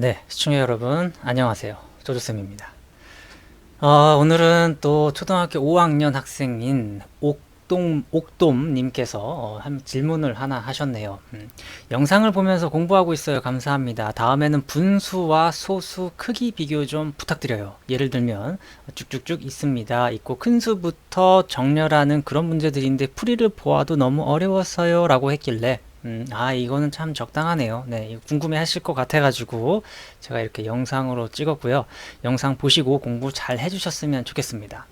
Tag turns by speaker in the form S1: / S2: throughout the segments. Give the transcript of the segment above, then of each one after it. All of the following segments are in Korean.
S1: 네, 시청자 여러분, 안녕하세요. 조조쌤입니다. 어, 오늘은 또 초등학교 5학년 학생인 옥동, 옥돔님께서 어, 한 질문을 하나 하셨네요. 음, 영상을 보면서 공부하고 있어요. 감사합니다. 다음에는 분수와 소수 크기 비교 좀 부탁드려요. 예를 들면, 쭉쭉쭉 있습니다. 있고, 큰 수부터 정렬하는 그런 문제들인데 풀이를 보아도 너무 어려웠어요. 라고 했길래, 음, 아, 이거는 참 적당하네요. 네, 궁금해 하실 것 같아가지고 제가 이렇게 영상으로 찍었고요. 영상 보시고 공부 잘 해주셨으면 좋겠습니다.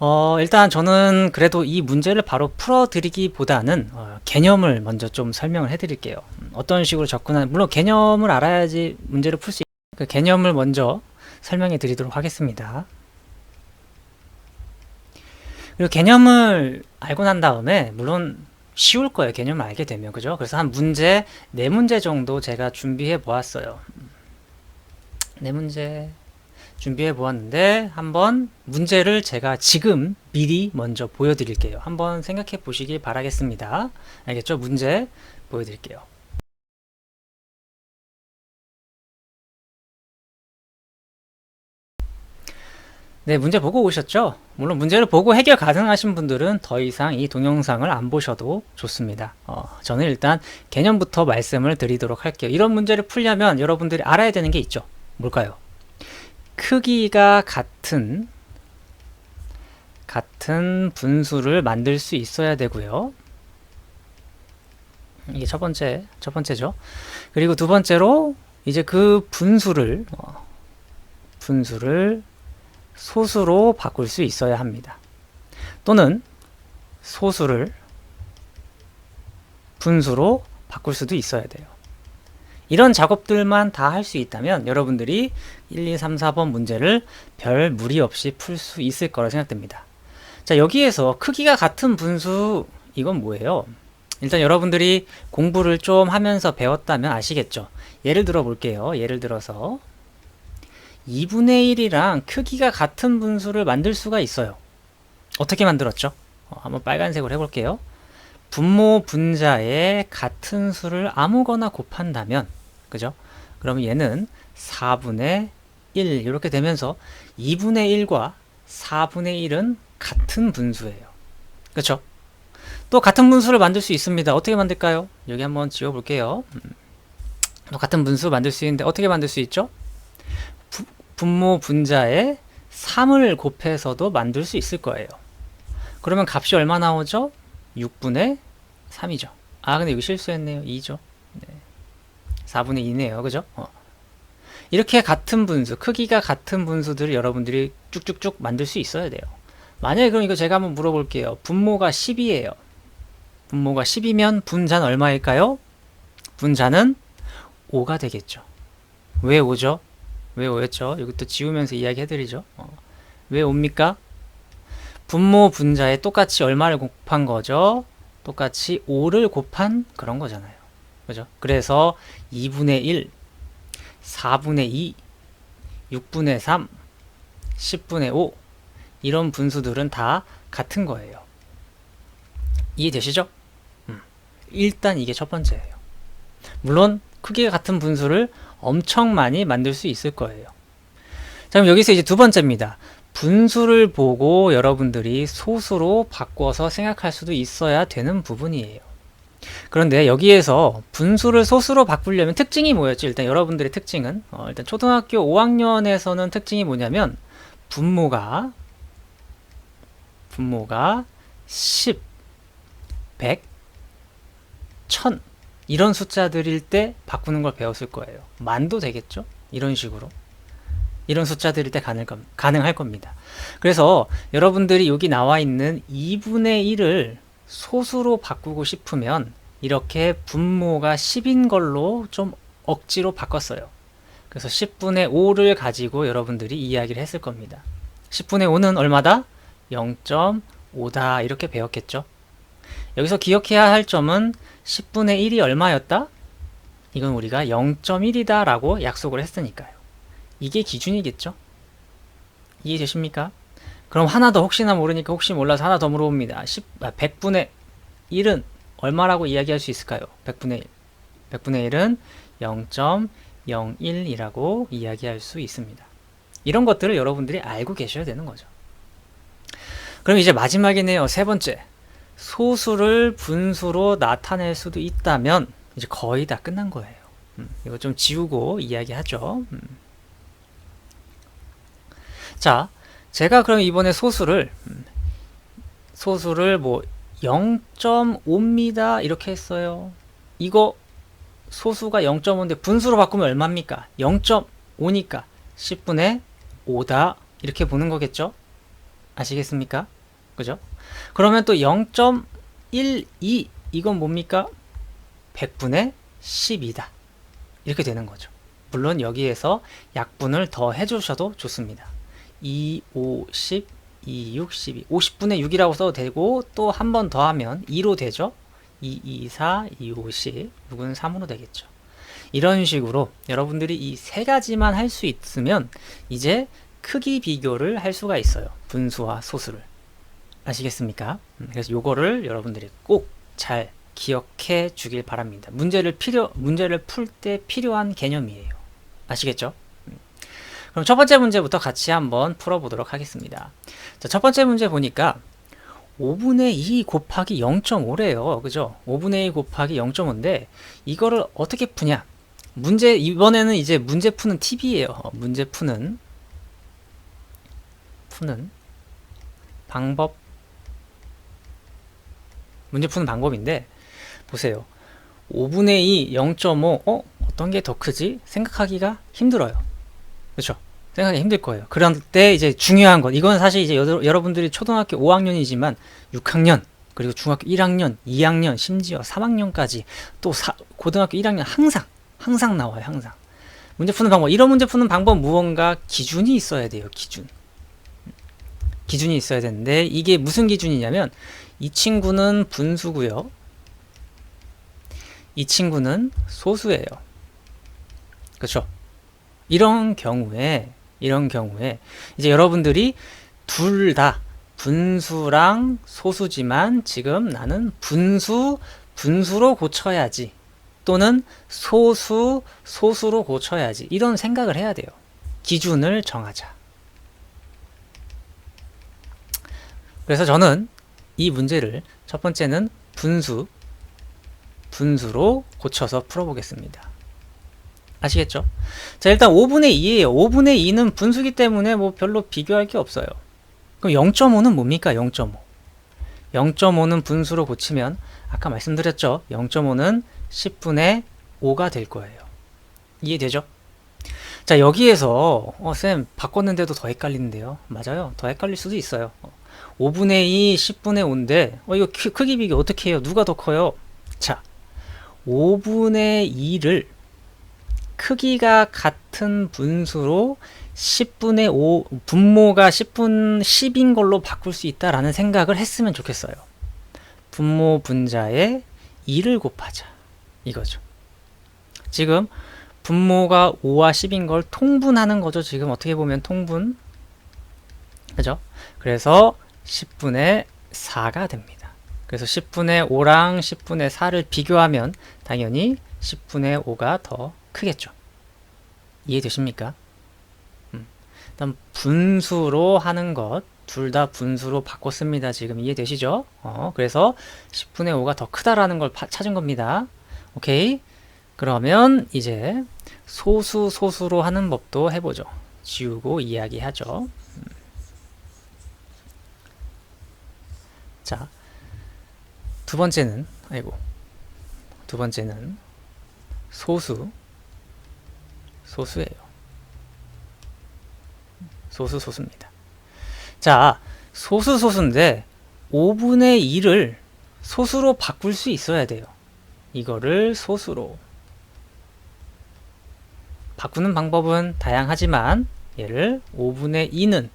S1: 어, 일단 저는 그래도 이 문제를 바로 풀어드리기보다는 어, 개념을 먼저 좀 설명을 해드릴게요. 음, 어떤 식으로 접근하는, 물론 개념을 알아야지 문제를 풀 수 있, 그 개념을 먼저 설명해 드리도록 하겠습니다. 그리고 개념을 알고 난 다음에, 물론 쉬울 거예요. 개념을 알게 되면. 그죠? 그래서 한 문제, 네 문제 정도 제가 준비해 보았어요. 네 문제 준비해 보았는데, 한번 문제를 제가 지금 미리 먼저 보여드릴게요. 한번 생각해 보시길 바라겠습니다. 알겠죠? 문제 보여드릴게요. 네, 문제 보고 오셨죠? 물론 문제를 보고 해결 가능하신 분들은 더 이상 이 동영상을 안 보셔도 좋습니다. 어, 저는 일단 개념부터 말씀을 드리도록 할게요. 이런 문제를 풀려면 여러분들이 알아야 되는 게 있죠. 뭘까요? 크기가 같은 같은 분수를 만들 수 있어야 되고요. 이게 첫 번째, 첫 번째죠. 그리고 두 번째로 이제 그 분수를 어, 분수를 소수로 바꿀 수 있어야 합니다. 또는 소수를 분수로 바꿀 수도 있어야 돼요. 이런 작업들만 다 할 수 있다면 여러분들이 1, 2, 3, 4번 문제를 별 무리 없이 풀 수 있을 거라 생각됩니다. 자, 여기에서 크기가 같은 분수, 이건 뭐예요? 일단 여러분들이 공부를 좀 하면서 배웠다면 아시겠죠? 예를 들어 볼게요. 예를 들어서 2분의 1이랑 크기가 같은 분수를 만들 수가 있어요. 어떻게 만들었죠? 어, 한번 빨간색으로 해볼게요. 분모 분자에 같은 수를 아무거나 곱한다면, 그죠? 그러면 얘는 4분의 1 이렇게 되면서 2분의 1과 4분의 1은 같은 분수예요. 그렇죠? 또 같은 분수를 만들 수 있습니다. 어떻게 만들까요? 여기 한번 지워볼게요. 음. 또 같은 분수 만들 수 있는데 어떻게 만들 수 있죠? 분모 분자에 3을 곱해서도 만들 수 있을 거예요. 그러면 값이 얼마 나오죠? 6분의 3이죠. 아, 근데 여기 실수했네요. 2죠. 네. 4분의 2네요. 그죠? 어. 이렇게 같은 분수, 크기가 같은 분수들을 여러분들이 쭉쭉쭉 만들 수 있어야 돼요. 만약에 그럼 이거 제가 한번 물어볼게요. 분모가 10이에요. 분모가 10이면 분자는 얼마일까요? 분자는 5가 되겠죠. 왜 5죠? 왜 5였죠? 이것도 지우면서 이야기 해드리죠. 어. 왜 옵니까? 분모 분자에 똑같이 얼마를 곱한 거죠? 똑같이 5를 곱한 그런 거잖아요. 그죠? 그래서 2분의 1, 4분의 2, 6분의 3, 10분의 5 이런 분수들은 다 같은 거예요. 이해되시죠? 음. 일단 이게 첫 번째예요. 물론 크기가 같은 분수를 엄청 많이 만들 수 있을 거예요. 자, 그럼 여기서 이제 두 번째입니다. 분수를 보고 여러분들이 소수로 바꿔서 생각할 수도 있어야 되는 부분이에요. 그런데 여기에서 분수를 소수로 바꾸려면 특징이 뭐였죠? 일단 여러분들의 특징은 어, 일단 초등학교 5학년에서는 특징이 뭐냐면 분모가 분모가 10, 100, 1000 이런 숫자들일 때 바꾸는 걸 배웠을 거예요. 만도 되겠죠? 이런 식으로. 이런 숫자들일 때 가능, 가능할 겁니다. 그래서 여러분들이 여기 나와 있는 2분의 1을 소수로 바꾸고 싶으면 이렇게 분모가 10인 걸로 좀 억지로 바꿨어요. 그래서 10분의 5를 가지고 여러분들이 이야기를 했을 겁니다. 10분의 5는 얼마다? 0.5다. 이렇게 배웠겠죠? 여기서 기억해야 할 점은 10분의 1이 얼마였다? 이건 우리가 0.1이다 라고 약속을 했으니까요. 이게 기준이겠죠? 이해되십니까? 그럼 하나 더 혹시나 모르니까 혹시 몰라서 하나 더 물어봅니다. 10, 아, 100분의 1은 얼마라고 이야기할 수 있을까요? 100분의 1. 100분의 1은 01이라고 이야기할 수 있습니다. 이런 것들을 여러분들이 알고 계셔야 되는 거죠. 그럼 이제 마지막이네요. 세 번째. 소수를 분수로 나타낼 수도 있다면 이제 거의 다 끝난 거예요. 음, 이거 좀 지우고 이야기하죠. 음. 자, 제가 그럼 이번에 소수를 음, 소수를 뭐 0.5입니다 이렇게 했어요. 이거 소수가 0.5인데 분수로 바꾸면 얼마입니까? 0.5니까 10분의 5다 이렇게 보는 거겠죠? 아시겠습니까? 그죠? 그러면 또 0.12 이건 뭡니까? 100분의 10이다. 이렇게 되는 거죠. 물론 여기에서 약분을 더 해주셔도 좋습니다. 2, 5, 10, 2, 6, 12. 50분의 6이라고 써도 되고 또 한 번 더 하면 2로 되죠. 2, 2, 4, 2, 5, 10. 6은 3으로 되겠죠. 이런 식으로 여러분들이 이 세 가지만 할 수 있으면 이제 크기 비교를 할 수가 있어요. 분수와 소수를. 아시겠습니까? 음, 그래서 요거를 여러분들이 꼭 잘 기억해 주길 바랍니다. 문제를 필요 문제를 풀 때 필요한 개념이에요. 아시겠죠? 음. 그럼 첫 번째 문제부터 같이 한번 풀어보도록 하겠습니다. 자, 첫 번째 문제 보니까 5분의 2 곱하기 0.5래요. 그죠? 5분의 2 곱하기 0.5인데 이거를 어떻게 푸냐? 문제 이번에는 이제 문제 푸는 팁이에요. 어, 문제 푸는 푸는 방법 문제 푸는 방법인데 보세요. 5분의 2, 0.5, 어? 어떤 게 더 크지? 생각하기가 힘들어요. 그렇죠? 생각하기 힘들 거예요. 그런 때 이제 중요한 것, 이건 사실 이제 여, 여러분들이 초등학교 5학년이지만 6학년, 그리고 중학교 1학년, 2학년, 심지어 3학년까지 또 사, 고등학교 1학년 항상, 항상 나와요, 항상. 문제 푸는 방법, 이런 문제 푸는 방법 무언가 기준이 있어야 돼요, 기준. 기준이 있어야 되는데, 이게 무슨 기준이냐면, 이 친구는 분수고요. 이 친구는 소수예요. 그렇죠? 이런 경우에 이런 경우에 이제 여러분들이 둘 다 분수랑 소수지만 지금 나는 분수 분수로 고쳐야지 또는 소수 소수로 고쳐야지 이런 생각을 해야 돼요. 기준을 정하자. 그래서 저는 이 문제를 첫 번째는 분수, 분수로 고쳐서 풀어보겠습니다. 아시겠죠? 자, 일단 5분의 2예요. 5분의 2는 분수기 때문에 뭐 별로 비교할 게 없어요. 그럼 0.5는 뭡니까? 0.5. 0.5는 분수로 고치면 아까 말씀드렸죠? 0.5는 10분의 5가 될 거예요. 이해되죠? 자, 여기에서 어, 쌤 바꿨는데도 더 헷갈리는데요. 맞아요. 더 헷갈릴 수도 있어요. 5분의 2, 10분의 5인데 어, 이거 크, 크기 비교 어떻게 해요? 누가 더 커요? 자, 5분의 2를 크기가 같은 분수로 10분의 5, 분모가 10분 10인 걸로 바꿀 수 있다라는 생각을 했으면 좋겠어요. 분모 분자에 2를 곱하자. 이거죠. 지금 분모가 5와 10인 걸 통분하는 거죠. 지금 어떻게 보면 통분. 그죠? 그래서 10분의 4가 됩니다. 그래서 10분의 5랑 10분의 4를 비교하면 당연히 10분의 5가 더 크겠죠. 이해되십니까? 음. 일단 분수로 하는 것, 둘 다 분수로 바꿨습니다. 지금 이해되시죠? 어, 그래서 10분의 5가 더 크다라는 걸 파, 찾은 겁니다. 오케이? 그러면 이제 소수 소수로 하는 법도 해보죠. 지우고 이야기하죠. 자, 두 번째는, 아이고, 두 번째는 소수, 소수예요. 소수, 소수입니다. 자, 소수, 소수인데 5분의 2를 소수로 바꿀 수 있어야 돼요. 이거를 소수로. 바꾸는 방법은 다양하지만 얘를 5분의 2는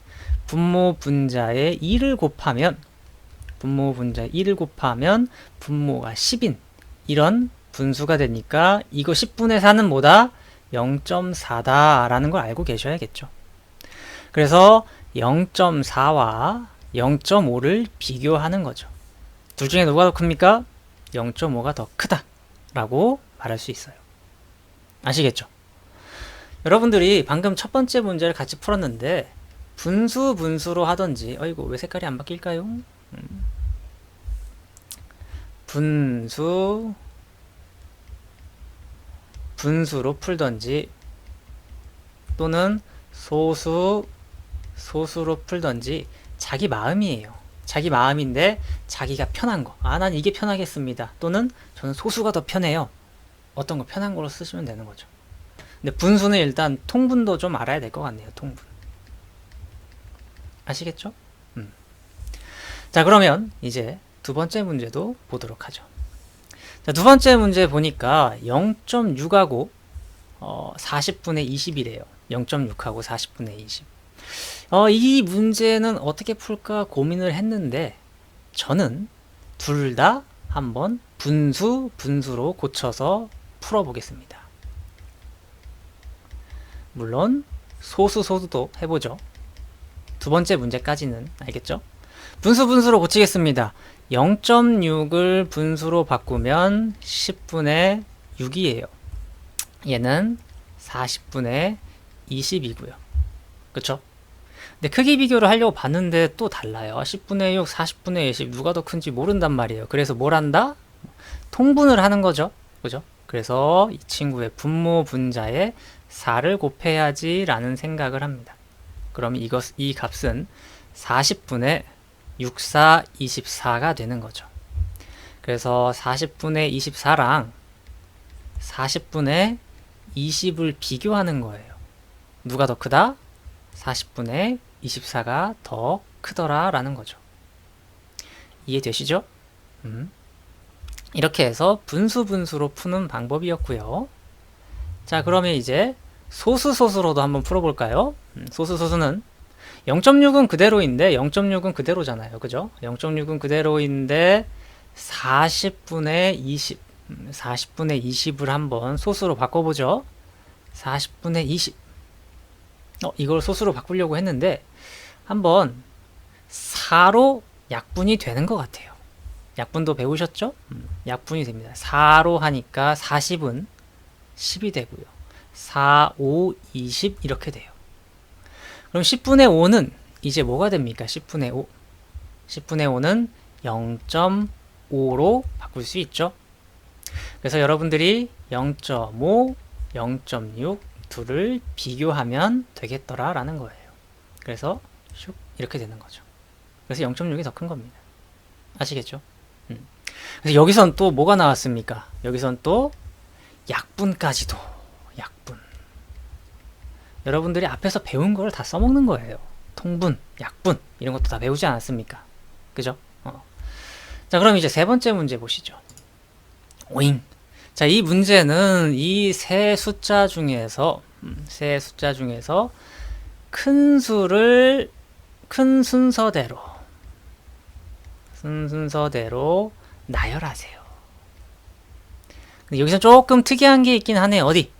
S1: 분모 분자에 2를 곱하면 분모 분자 1을 곱하면 분모가 10인 이런 분수가 되니까 이거 10분의 4는 뭐다? 0.4다 라는 걸 알고 계셔야겠죠. 그래서 0.4와 0.5를 비교하는 거죠. 둘 중에 누가 더 큽니까? 0.5가 더 크다 라고 말할 수 있어요. 아시겠죠? 여러분들이 방금 첫 번째 문제를 같이 풀었는데 분수 분수로 하던지 어이구 왜 색깔이 안 바뀔까요? 음. 분수 분수로 풀던지 또는 소수 소수로 풀던지 자기 마음이에요. 자기 마음인데 자기가 편한 거. 아, 난 이게 편하겠습니다. 또는 저는 소수가 더 편해요. 어떤 거 편한 걸로 쓰시면 되는 거죠. 근데 분수는 일단 통분도 좀 알아야 될 것 같네요. 통분. 아시겠죠? 음. 자, 그러면 이제 두 번째 문제도 보도록 하죠. 자, 두 번째 문제 보니까 0.6하고 어, 40분의 20이래요. 0.6하고 40분의 20. 어, 이 문제는 어떻게 풀까 고민을 했는데 저는 둘 다 한번 분수, 분수로 고쳐서 풀어보겠습니다. 물론 소수, 소수도 해보죠. 두 번째 문제까지는 알겠죠? 분수, 분수로 고치겠습니다. 0.6을 분수로 바꾸면 10분의 6이에요. 얘는 40분의 20이고요. 그쵸? 근데 크기 비교를 하려고 봤는데 또 달라요. 10분의 6, 40분의 20 누가 더 큰지 모른단 말이에요. 그래서 뭘 한다? 통분을 하는 거죠. 그죠? 그래서 이 친구의 분모 분자에 4를 곱해야지 라는 생각을 합니다. 그럼 이것, 이 값은 40분의 6, 4, 24가 되는 거죠. 그래서 40분의 24랑 40분의 20을 비교하는 거예요. 누가 더 크다? 40분의 24가 더 크더라 라는 거죠. 이해되시죠? 음. 이렇게 해서 분수 분수로 푸는 방법이었고요. 자 그러면 이제 소수 소수로도 한번 풀어볼까요? 음, 소수 소수는 0.6은 그대로인데 0.6은 그대로잖아요. 그죠? 0.6은 그대로인데 40분의 20 40분의 20을 한번 소수로 바꿔보죠. 40분의 20 어, 이걸 소수로 바꾸려고 했는데 한번 4로 약분이 되는 것 같아요. 약분도 배우셨죠? 음, 약분이 됩니다. 4로 하니까 40은 10이 되고요. 4, 5, 20 이렇게 돼요. 그럼 10분의 5는 이제 뭐가 됩니까? 10분의 5. 10분의 5는 0.5로 바꿀 수 있죠. 그래서 여러분들이 0.5, 0.6 둘을 비교하면 되겠더라 라는 거예요. 그래서 슉 이렇게 되는 거죠. 그래서 0.6이 더 큰 겁니다. 아시겠죠? 음. 그래서 여기선 또 뭐가 나왔습니까? 여기선 또 약분까지도 약분. 여러분들이 앞에서 배운 걸 다 써먹는 거예요. 통분, 약분 이런 것도 다 배우지 않았습니까? 그죠? 어. 자 그럼 이제 세 번째 문제 보시죠. 오잉. 자, 이 문제는 이 세 숫자 중에서 음, 세 숫자 중에서 큰 수를 큰 순서대로 순서대로 나열하세요. 여기서 조금 특이한 게 있긴 하네요. 어디?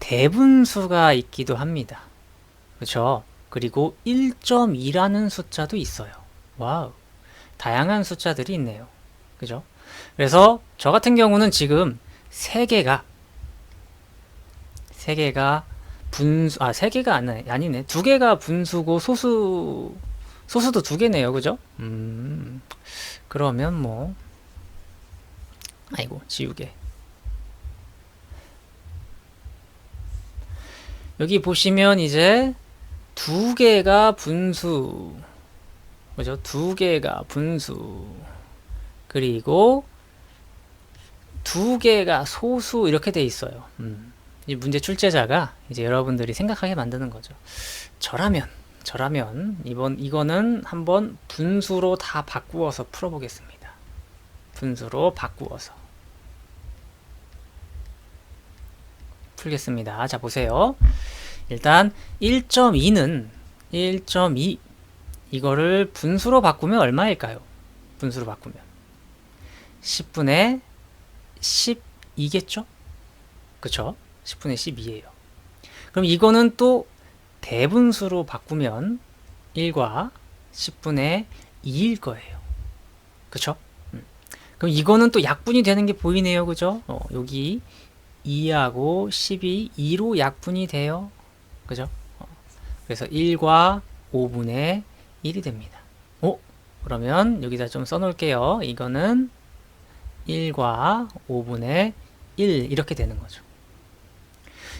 S1: 대분수가 있기도 합니다. 그렇죠? 그리고 1.2라는 숫자도 있어요. 와우. 다양한 숫자들이 있네요. 그죠? 그래서 저 같은 경우는 지금 세 개가 세 개가 분수 아 세 개가 아니, 아니네 두 개가 분수고 소수 소수도 두 개네요 그죠 음 그러면 뭐 아이고 지우개 여기 보시면 이제 두 개가 분수 그죠 두 개가 분수 그리고 두 개가 소수 이렇게 돼 있어요. 음. 이 문제 출제자가 이제 여러분들이 생각하게 만드는 거죠. 저라면 저라면 이번 이거는 한번 분수로 다 바꾸어서 풀어보겠습니다. 분수로 바꾸어서 풀겠습니다. 자 보세요. 일단 1.2는 1.2 이거를 분수로 바꾸면 얼마일까요? 분수로 바꾸면 10분의 12겠죠? 그쵸? 10분의 12예요. 그럼 이거는 또 대분수로 바꾸면 1과 10분의 2일 거예요. 그쵸? 음. 그럼 이거는 또 약분이 되는 게 보이네요. 그죠? 어, 여기 2하고 10이 2로 약분이 돼요. 그죠? 어, 그래서 1과 5분의 1이 됩니다. 오, 그러면 여기다 좀 써놓을게요. 이거는 1과 5분의 1 이렇게 되는 거죠.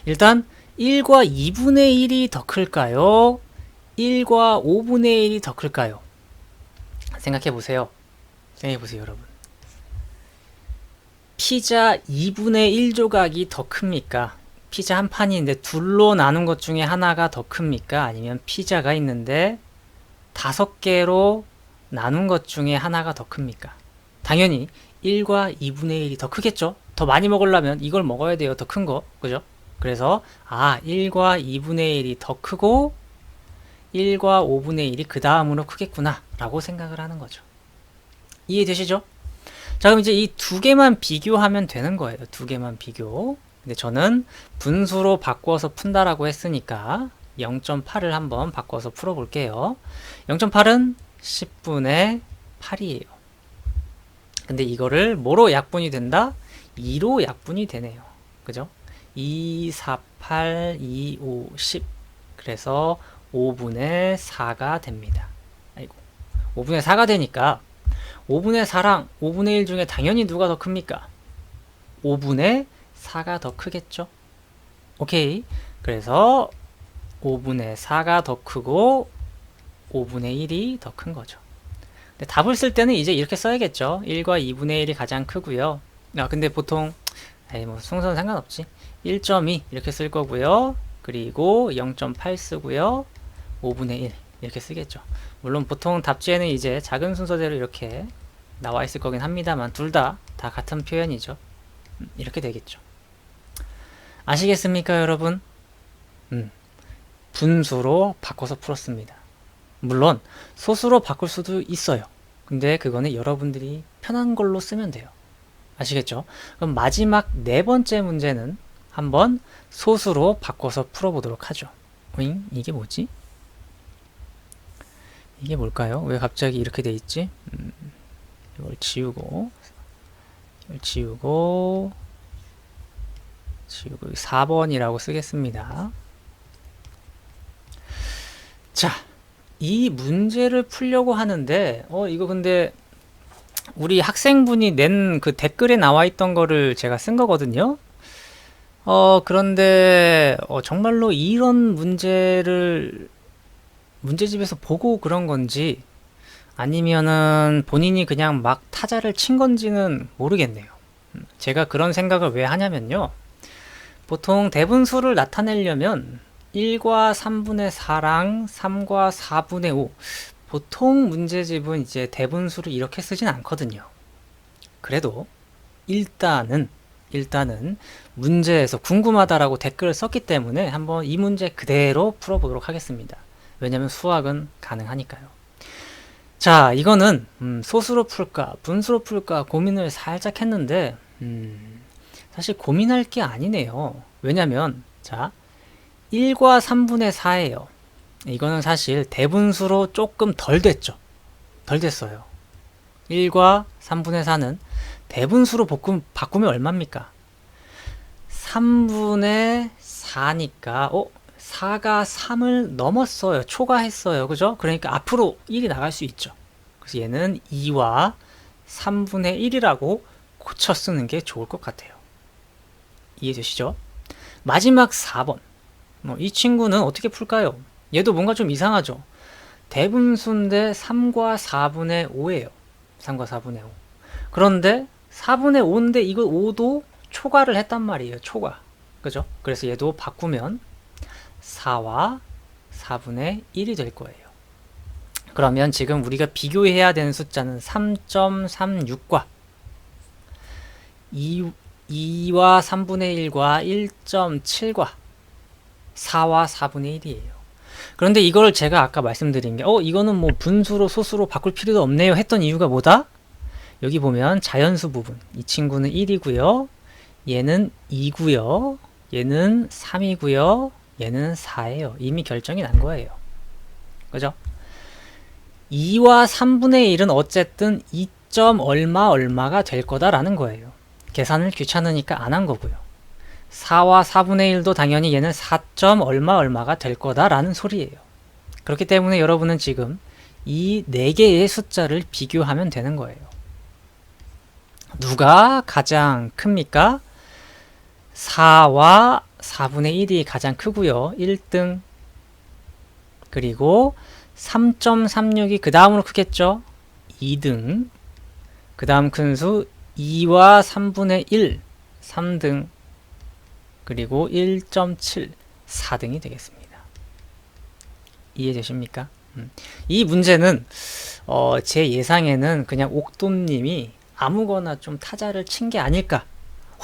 S1: 일단 1과 2분의 1이 더 클까요? 1과 5분의 1이 더 클까요? 생각해 보세요. 생각해 보세요, 여러분. 피자 2분의 1 조각이 더 큽니까? 피자 한 있는데 둘로 나눈 것 중에 하나가 더 큽니까? 아니면 피자가 있는데 다섯 개로 나눈 것 중에 하나가 더 큽니까? 당연히 1과 2분의 1이 더 크겠죠? 더 많이 먹으려면 이걸 먹어야 돼요. 더 큰 거. 그죠? 그래서 아 1과 2분의 1이 더 크고 1과 5분의 1이 그 다음으로 크겠구나 라고 생각을 하는 거죠. 이해되시죠? 자 그럼 이제 이 두 개만 비교하면 되는 거예요. 두 개만 비교. 근데 저는 분수로 바꿔서 푼다라고 했으니까 0.8을 한번 바꿔서 풀어볼게요. 0.8은 10분의 8이에요. 근데 이거를 뭐로 약분이 된다? 2로 약분이 되네요. 그죠? 2, 4, 8, 2, 5, 10. 그래서 5분의 4가 됩니다. 아이고. 5분의 4가 되니까 5분의 4랑 5분의 1 중에 당연히 누가 더 큽니까? 5분의 4가 더 크겠죠? 오케이. 그래서 5분의 4가 더 크고 5분의 1이 더 큰 거죠. 근데 답을 쓸 때는 이제 이렇게 써야겠죠. 1과 2분의 1이 가장 크고요. 아, 근데 보통 에이 뭐 순서는 상관없지. 1.2 이렇게 쓸 거고요. 그리고 0.8 쓰고요. 5분의 1 이렇게 쓰겠죠. 물론 보통 답지에는 이제 작은 순서대로 이렇게 나와 있을 거긴 합니다만 둘 다다 같은 표현이죠. 음, 이렇게 되겠죠. 아시겠습니까, 여러분? 음, 분수로 바꿔서 풀었습니다. 물론 소수로 바꿀 수도 있어요. 근데 그거는 여러분들이 편한 걸로 쓰면 돼요. 아시겠죠? 그럼 마지막 네 번째 문제는 한번 소수로 바꿔서 풀어보도록 하죠. 오잉? 이게 뭐지? 이게 뭘까요? 왜 갑자기 이렇게 돼 있지? 음, 이걸 지우고 이걸 지우고 지우고 4번이라고 쓰겠습니다. 자, 이 문제를 풀려고 하는데 어 이거 근데 우리 학생분이 낸 그 댓글에 나와 있던 거를 제가 쓴 거거든요. 어 그런데 어, 정말로 이런 문제를 문제집에서 보고 그런 건지 아니면은 본인이 그냥 막 타자를 친 건지는 모르겠네요. 음, 제가 그런 생각을 왜 하냐면요. 보통 대분수를 나타내려면 1과 3분의 4랑 3과 4분의 5 보통 문제집은 이제 대분수를 이렇게 쓰진 않거든요. 그래도 일단은 일단은 문제에서 궁금하다라고 댓글을 썼기 때문에 한번 이 문제 그대로 풀어보도록 하겠습니다. 왜냐면 수학은 가능하니까요. 자, 이거는 음, 소수로 풀까 분수로 풀까 고민을 살짝 했는데 음, 사실 고민할 게 아니네요. 왜냐면 자 1과 3분의 4예요. 이거는 사실 대분수로 조금 덜 됐죠. 덜 됐어요. 1과 3분의 4는 대분수로 볶음, 바꾸면 얼마입니까? 3분의 4니까, 어? 4가 3을 넘었어요. 초과했어요. 그죠? 그러니까 앞으로 1이 나갈 수 있죠. 그래서 얘는 2와 3분의 1이라고 고쳐 쓰는 게 좋을 것 같아요. 이해되시죠? 마지막 4번. 뭐, 이 친구는 어떻게 풀까요? 얘도 뭔가 좀 이상하죠? 대분수인데 3과 4분의 5예요. 3과 4분의 5. 그런데 4분의 5인데 이거 5도 초과를 했단 말이에요. 초과. 그죠? 그래서 얘도 바꾸면 4와 4분의 1이 될 거예요. 그러면 지금 우리가 비교해야 되는 숫자는 3.36과 2, 2와 3분의 1과 1.7과 4와 4분의 1이에요. 그런데 이걸 제가 아까 말씀드린 게, 어, 이거는 뭐 분수로 소수로 바꿀 필요도 없네요 했던 이유가 뭐다? 여기 보면 자연수 부분. 이 친구는 1이고요. 얘는 2고요. 얘는 3이고요. 얘는 4예요. 이미 결정이 난 거예요. 그죠? 2와 3분의 1은 어쨌든 2점 얼마 얼마가 될 거다라는 거예요. 계산을 귀찮으니까 안 한 거고요. 4와 4분의 1도 당연히 얘는 4점 얼마 얼마가 될 거다라는 소리예요. 그렇기 때문에 여러분은 지금 이네 개의 숫자를 비교하면 되는 거예요. 누가 가장 큽니까? 4와 4분의 1이 가장 크고요. 1등. 그리고 3.36이 그 다음으로 크겠죠? 2등. 그 다음 큰 수 2와 3분의 1, 3등. 그리고 1.7, 4등이 되겠습니다. 이해되십니까? 음. 이 문제는 어, 제 예상에는 그냥 옥돔님이 아무거나 좀 타자를 친 게 아닐까.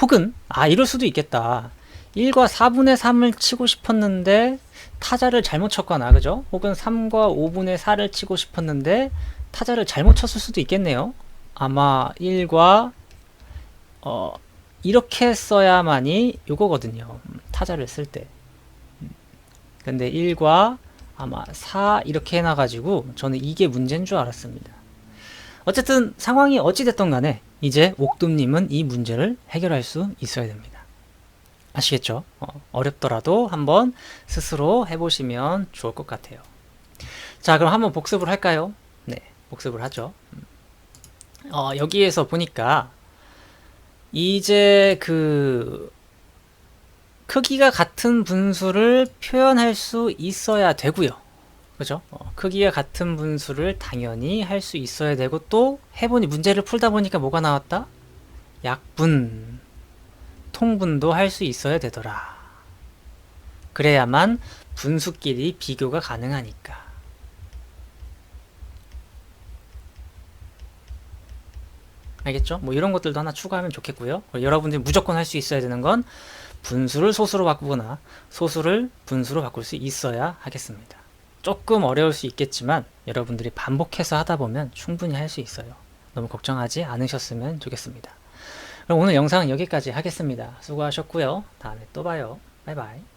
S1: 혹은 아 이럴 수도 있겠다. 1과 4분의 3을 치고 싶었는데 타자를 잘못 쳤거나 그죠? 혹은 3과 5분의 4를 치고 싶었는데 타자를 잘못 쳤을 수도 있겠네요. 아마 1과 어 이렇게 써야만이 요거거든요. 음, 타자를 쓸 때. 음, 근데 1과 아마 4 이렇게 해놔가지고 저는 이게 문제인 줄 알았습니다. 어쨌든 상황이 어찌됐던 간에 이제 옥돔님은 이 문제를 해결할 수 있어야 됩니다. 아시겠죠? 어, 렵더라도 한번 스스로 해보시면 좋을 것 같아요. 자, 그럼 한번 복습을 할까요? 네, 복습을 하죠. 음. 어, 여기에서 보니까 이제 그 크기가 같은 분수를 표현할 수 있어야 되고요. 그죠? 어, 크기가 같은 분수를 당연히 할 수 있어야 되고 또 해보니 문제를 풀다 보니까 뭐가 나왔다? 약분, 통분도 할 수 있어야 되더라. 그래야만 분수끼리 비교가 가능하니까. 알겠죠? 뭐 이런 것들도 하나 추가하면 좋겠고요. 그리고 여러분들이 무조건 할 수 있어야 되는 건 분수를 소수로 바꾸거나 소수를 분수로 바꿀 수 있어야 하겠습니다. 조금 어려울 수 있겠지만 여러분들이 반복해서 하다 보면 충분히 할 수 있어요. 너무 걱정하지 않으셨으면 좋겠습니다. 그럼 오늘 영상은 여기까지 하겠습니다. 수고하셨고요. 다음에 또 봐요. 바이바이.